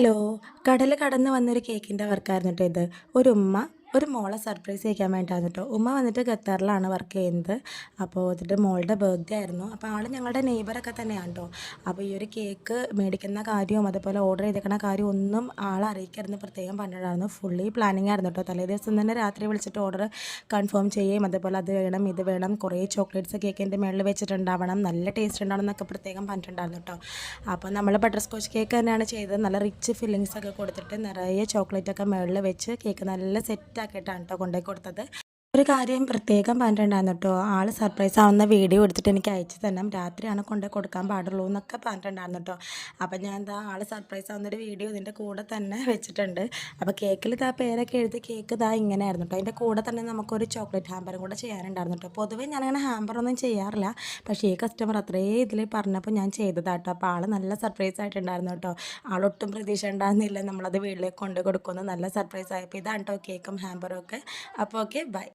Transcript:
Hello. കടൽ കടന്ന് വന്നൊരു കേക്കിന്റെ വർക്കായിരുന്നു കേട്ടോ ഇത്. ഒരു ഉമ്മ ഒരു മോളെ സർപ്രൈസ് ചെയ്യിക്കാൻ വേണ്ടിയിട്ടാണ് കേട്ടോ ഉമ്മ വന്നിട്ട് ഖത്തറിലാണ് വർക്ക് ചെയ്യുന്നത്. അപ്പോൾ എന്നിട്ട് മോളുടെ ബർത്ത്ഡേ ആയിരുന്നു. അപ്പോൾ ആൾ ഞങ്ങളുടെ നെയ്ബറൊക്കെ തന്നെയാണ് കേട്ടോ അപ്പോൾ ഈ ഒരു കേക്ക് മേടിക്കുന്ന കാര്യവും അതുപോലെ ഓർഡർ ചെയ്തേക്കുന്ന കാര്യവും ഒന്നും ആളെ അറിയിക്കരുന്ന് പ്രത്യേകം പറഞ്ഞിട്ടായിരുന്നു ഫുള്ളി പ്ലാനിങ് ആയിരുന്നു കേട്ടോ തലേ ദിവസം തന്നെ രാത്രി വിളിച്ചിട്ട് ഓർഡർ കൺഫേം ചെയ്യുകയും അതുപോലെ അത് വേണം ഇത് വേണം കുറേ ചോക്ലേറ്റ്സ് കേക്കിന്റെ മുകളിൽ വെച്ചിട്ടുണ്ടാവണം നല്ല ടേസ്റ്റ് ഉണ്ടാവണം എന്നൊക്കെ പ്രത്യേകം പറഞ്ഞിട്ടുണ്ടായിരുന്നു കേട്ടോ അപ്പോൾ നമ്മൾ ബട്ടർ സ്കോച്ച് കേക്ക് തന്നെയാണ് ചെയ്തത്. നല്ല റിച്ച് ഫില്ലിങ്സ് ഒക്കെ കൊടുത്തിട്ട് നിറയെ ചോക്ലേറ്റ് ഒക്കെ മുകളിൽ വെച്ച് കേക്ക് നല്ല സെറ്റ് ಪ್ಯಾಕೆಟ್ ಅಂತ ತಗೊಂಡೆ ಕೊಡ್ತದೆ. ഒരു കാര്യം പ്രത്യേകം പറഞ്ഞിട്ടുണ്ടായിരുന്നു കേട്ടോ ആൾ സർപ്രൈസ് ആവുന്ന വീഡിയോ എടുത്തിട്ട് എനിക്ക് അയച്ചു തരണം. രാത്രിയാണ് കൊണ്ട് കൊടുക്കാൻ പാടുള്ളൂ എന്നൊക്കെ പറഞ്ഞിട്ടുണ്ടായിരുന്നു കേട്ടോ അപ്പോൾ ഞാൻ എന്താ ആൾ സർപ്രൈസ് ആവുന്ന ഒരു വീഡിയോ ഇതിന്റെ കൂടെ തന്നെ വെച്ചിട്ടുണ്ട്. അപ്പോൾ കേക്കിൽ ഇതാ പേരൊക്കെ എഴുതി കേക്ക് ഇതാ ഇങ്ങനെയായിരുന്നു കേട്ടോ അതിന്റെ കൂടെ തന്നെ നമുക്കൊരു ചോക്ലേറ്റ് ഹാമ്പറും കൂടെ ചെയ്യാനുണ്ടായിരുന്നു കേട്ടോ പൊതുവേ ഞാനങ്ങനെ ഹാമ്പറൊന്നും ചെയ്യാറില്ല. പക്ഷേ ഈ കസ്റ്റമർ അത്രയും ഇതിൽ പറഞ്ഞപ്പോൾ ഞാൻ ചെയ്തതാട്ടോ. അപ്പോൾ ആൾ നല്ല സർപ്രൈസ് ആയിട്ടുണ്ടായിരുന്നു കേട്ടോ ആളൊട്ടും പ്രതീക്ഷ ഉണ്ടായിരുന്നില്ല നമ്മളത് വീട്ടിലേക്ക് കൊണ്ടു കൊടുക്കുമെന്ന്. നല്ല സർപ്രൈസ് ആയപ്പോൾ ഇതാണ് കേട്ടോ കേക്കും ഹാമ്പറും ഒക്കെ. അപ്പോൾ ഓക്കെ ബൈ